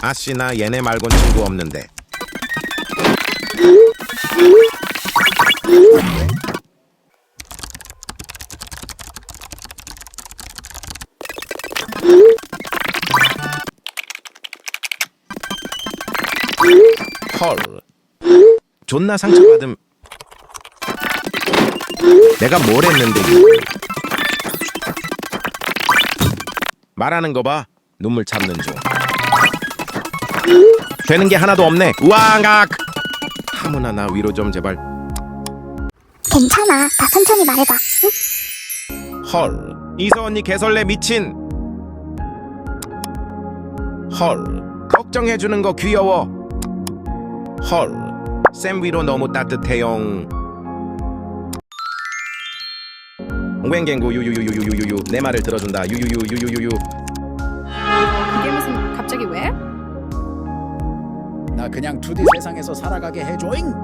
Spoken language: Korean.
아씨 나 얘네 말곤 친구 없는데. 헐. 존나 상처받음. 내가 뭘 했는데. 말하는 거 봐. 눈물 참는 중. 되는 게 하나도 없네. 우왕각! 하무나 나 위로 좀 제발. 괜찮아. 다 천천히 말해봐. 응? 헐. 이서 언니 개설레 미친. 헐. 걱정해 주는 거 귀여워. 헐 쌤 위로 너무 따뜻해용 웽갱구 유유유유유유유 내 말을 들어준다. 유유유유유유 그게 무슨 갑자기 왜? 나 그냥 2D 세상에서 살아가게 해줘잉